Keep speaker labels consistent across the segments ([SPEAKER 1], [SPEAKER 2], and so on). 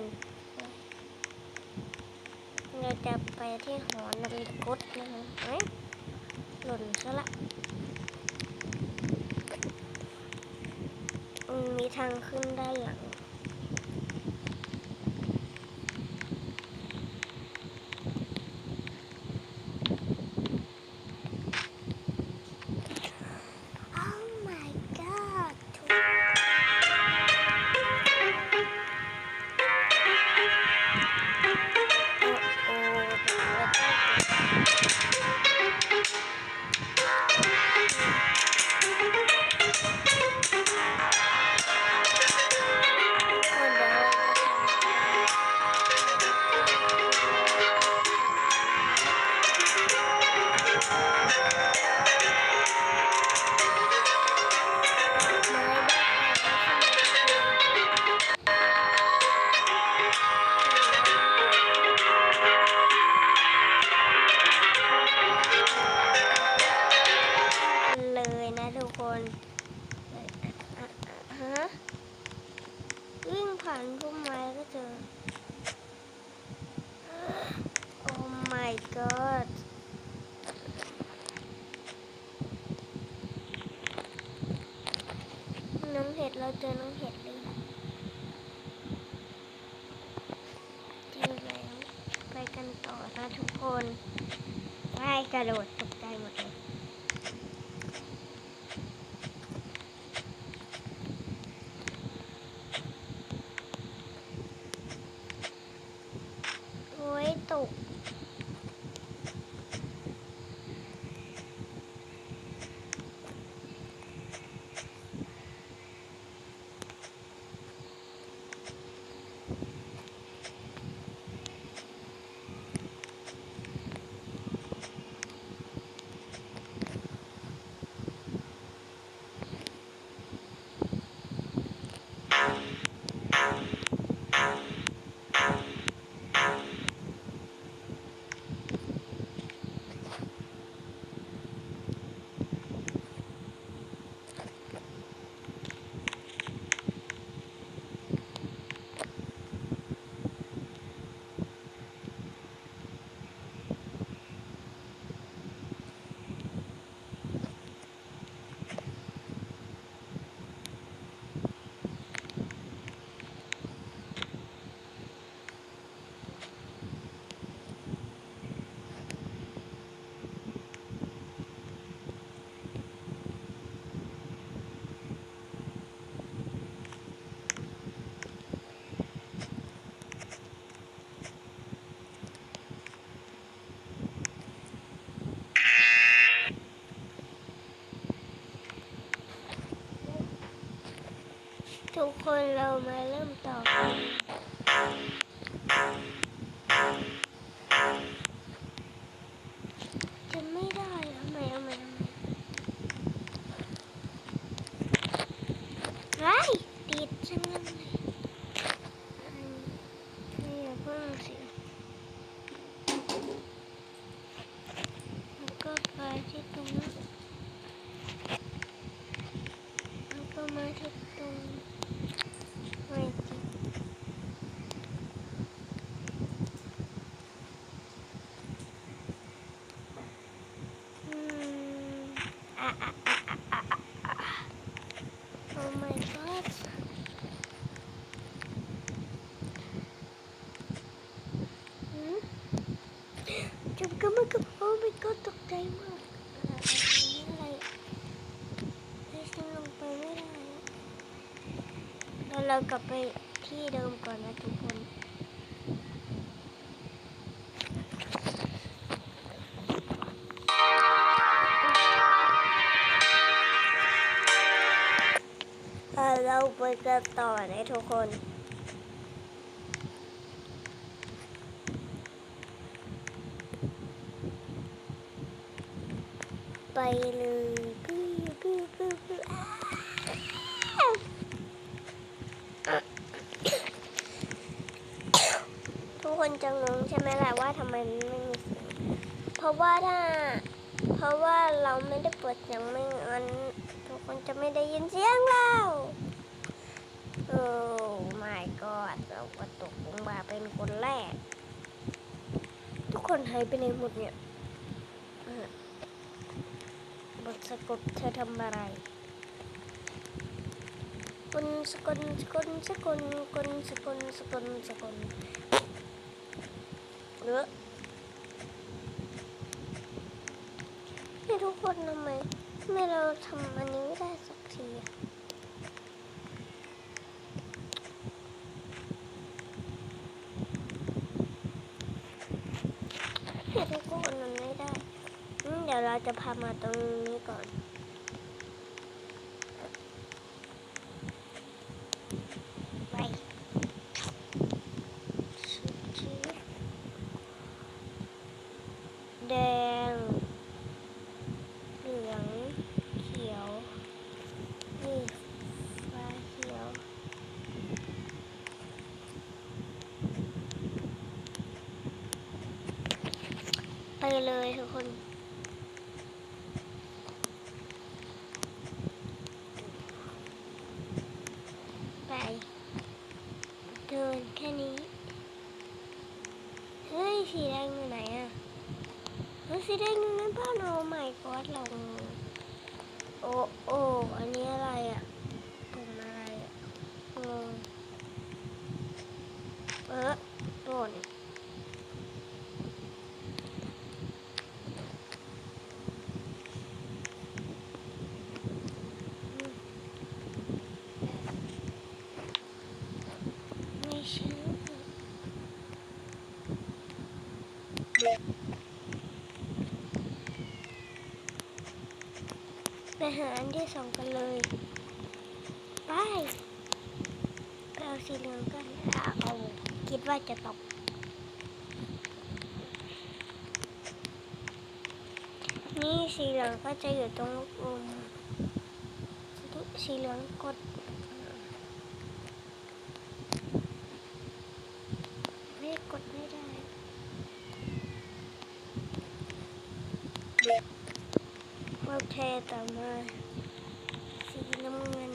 [SPEAKER 1] นเราจะไปที่หอนาฬิกดนะคะเอ้ยหล่นซะละมีทางขึ้นด้านหลัง เราเจอน้องเห็ดเลยเจอแล้ว ไปกันต่อนะทุกคนว่ายกระโดดตกใจหมดเลยโอ้ยตก ทุกคนเรามาเริ่มต่อกันจะไม่ได้แล้วทำไมเอาใหม่เอาใหม่ไรติดจังเลยอันนี่อย่าเพิ่งสิแล้วก็ไปที่ตรงนั้นแล้วก็มาที่ตรงไม่จริง อืมอะอะอะอะอะอะอะ Oh my god หืมจุ๊บก็มันก็ Oh my god ตกใจมากอะไรอ กันต่อนะทุกคน ไปเลยปิ้วปิ้วปิ้วปิ้วทุกคนจะงงใช่ไหมล่ะว่าทำไมไม่มีเสียงเพราะว่าถ้า เพราะว่าเราไม่ได้เปิดเสียงไม่งั้นทุกคนจะไม่ได้ยินเสียงเรา โอ้ my god ก็ตกลงมาเป็นคนแรก ทุกคนหายไปในหมดเนี่ยบทสะกดเธอทำอะไรกุนสกุลสกุลสกุลกุนสกุลสกุลสกุลเออนี่ทุกคนทำไมทำไมเราทำอันนี้ไม่ได้สักทีอะ เดี๋ยวทุกคนมันไม่ได้ เดี๋ยวเราจะพามาตรงนี้ก่อน ไปชี้แดง เหลือง เขียว นี่ฟ้าเขียว ไป เลยทุกคนไปเดินแค่นี้ เฮ้ย สีแดงอยู่ไหนอะเฮ้ยสีแดงอยู่ในบ้านโอ้ไม่กอดเราโอ้โอ้อันนี้อะไรอะปุ่มอะไรอะงงเออโดน ไม่ใช่ไปหา อันที่สองกันเลยไปไปเอาสีเหลืองกันอะเอาคิดว่าจะตกนี่สีเหลืองก็จะอยู่ตรงลูกอมสีเหลืองกดไม่กดไม่ได้ โอเคต่อมาสีน้ำเงิน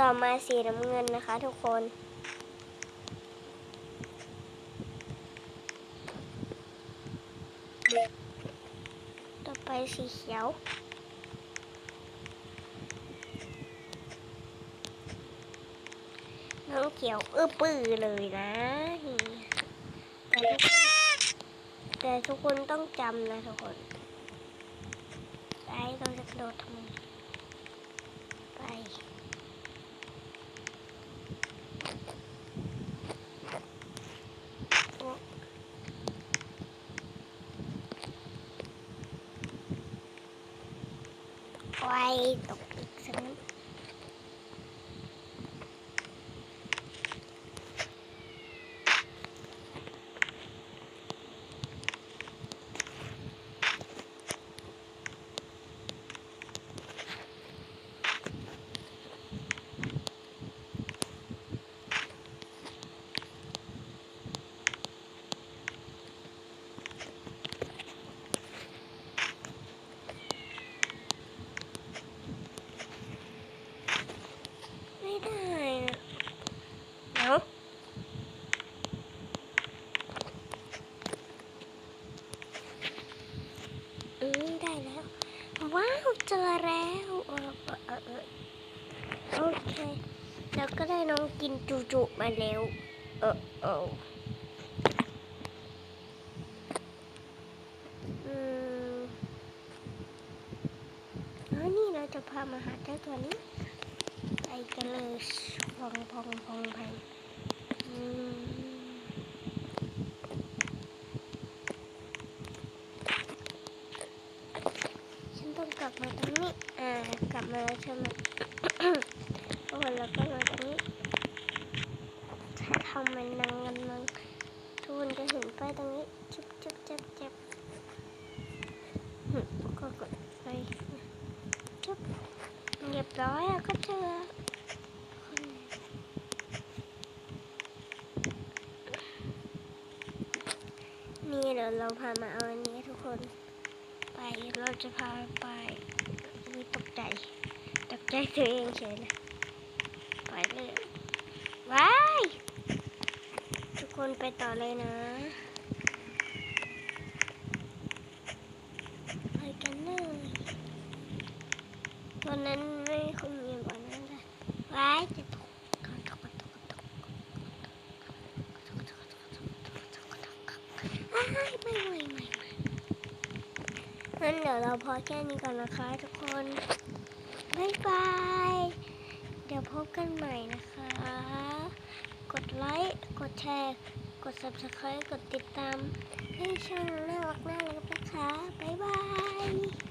[SPEAKER 1] ต่อมาสีน้ำเงินนะคะ ทุกคน ต่อไปสีเขียวน้องเขียวอื้อปื้อเลยนะ แต่ทุกคนแต่ทุกคนต้องจำนะทุกคน เราจะกระโดดทำไมไปไปตกอีกสักนิด ไม่ได้อะเอาอืมได้แล้ว ว้าว เจอแล้วเออเออเออเออโอเค แล้วก็ได้น้องกินจูจุมาแล้ว เออเอออืมอ๋อนี่เราจะพามาหาเจ้าตัวนี้ ไปกันเลยพองพองพองไปอืมฉันต้องกลับมาตรงนี้ อ่า กลับมาแล้วใช่ไหม โอ้แล้วก็มา ตรงนี้ถ้าทำมันนังกันนังทุกคนจะเห็นป้ายตรงนี้จุ๊บจุ๊บจุ๊บจุ๊บก็กดไปจุ๊บเรียบร้อยก็เจอนี่เดี๋ยวเราพามาเอาอันนี้ทุกคน ไปเราจะพาไปมีตกใจตกใจตัวเองเฉยเลยไปเลยว้า คนไปต่อเลยนะ ไปกันเลยวันนั้นไม่คงมีวันนั้นเลยว้ายจะตกตกตกตกตกอ้ายไม่ไม่ไม่ไม่งั้นเดี๋ยวเราพอแค่นี้ก่อนนะคะทุกคนบ๊ายบาย เดี๋ยวพบกันใหม่นะคะ กดไลค์ กดแชร์ กด subscribe กดติดตาม ให้ช่องน่ารักน่ารักนะคะ บ๊ายบาย